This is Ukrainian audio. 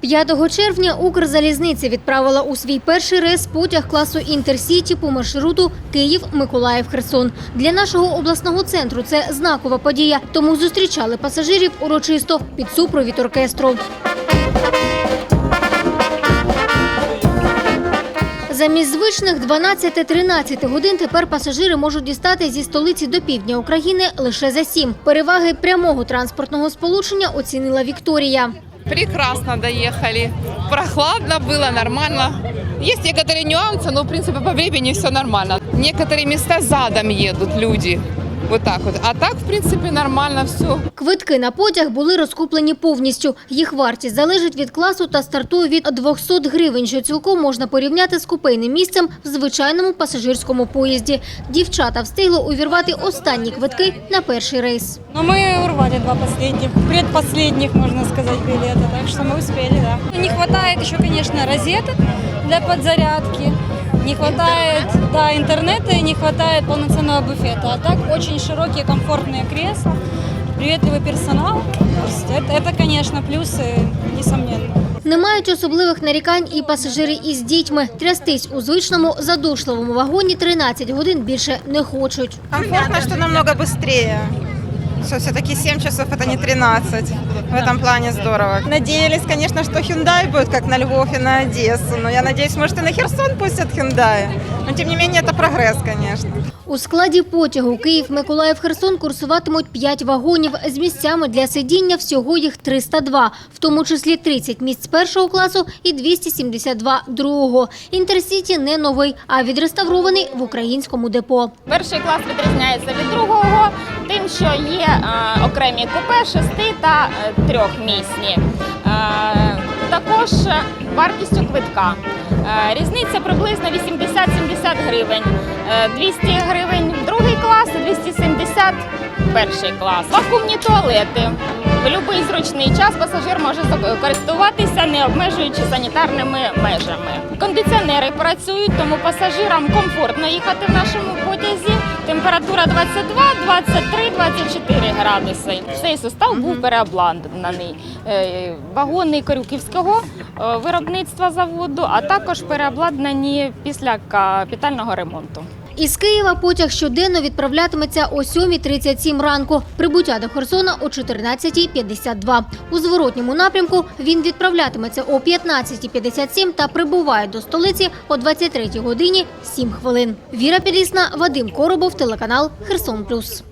5 червня Укрзалізниця відправила у свій перший рейс потяг класу Інтерсіті по маршруту Київ-Миколаїв-Херсон. Для нашого обласного центру це знакова подія, тому зустрічали пасажирів урочисто під супровід оркестру. Замість звичних 12-13 годин тепер пасажири можуть дістати зі столиці до півдня України лише за 7. Переваги прямого транспортного сполучення оцінила Вікторія Прекрасно доехали. Прохладно было, нормально. Есть некоторые нюансы, но в принципе по времени все нормально. Некоторые места задом едут люди. Вот так вот. А так, в принципе, нормально все. Квитки на потяг були розкуплені повністю. Їх вартість залежить від класу та стартує від 200 гривень, що цілком можна порівняти з купейним місцем в звичайному пасажирському поїзді. Дівчата встигли увірвати останні квитки на перший рейс. Но мы урвали два последних, предпоследних, можно сказать, билета, так что мы успели, да. Не хватает еще, конечно, розеток для подзарядки, не хватает, да, интернета и не хватает полноценного буфета. А так очень широкие, комфортные кресла, приветливый персонал. То есть это, это, конечно, плюсы, несомненно. Не мають особливих нарікань і пасажири із дітьми. Трястись у звичному задушливому вагоні 13 годин більше не хочуть. Комфортно, что намного быстрее. Что все-таки 7 часов это не 13. В этом плане здорово. Надеялись, конечно, что Hyundai будет как на Львов и на Одессу. Но я надеюсь, может и на Херсон пустят Hyundai. Но тем не менее это прогресс, конечно. У складі потягу Київ-Миколаїв-Херсон курсуватимуть 5 вагонів з місцями для сидіння. Всього їх 302, в тому числі 30 місць першого класу і 272 другого. Інтерсіті не новий, а відреставрований в українському депо. Перший клас відрізняється від другого що є е, окремі купе шести та е, трьохмісні. Е, також вартістю квитка. Різниця приблизно 80-70 гривень. Е, 200 гривень другий клас, і 270 перший клас. Вакуумні туалети. В будь-який зручний час пасажир може користуватися, не обмежуючи санітарними межами. Кондиціонери працюють, тому пасажирам комфортно їхати в нашому. Температура 22, 23, 24 градуси. Цей состав був переобладнаний. Е, Вагони Корюківського е, виробництва заводу, а також переобладнані після капітального ремонту. Із Києва потяг щоденно відправлятиметься о 7.37 ранку. Прибуття до Херсона о 14.52. У зворотньому напрямку він відправлятиметься о 15.57 та прибуває до столиці о 23 годині 7 хвилин. Віра Підлісна, Вадим Коробов, телеканал Херсон Плюс.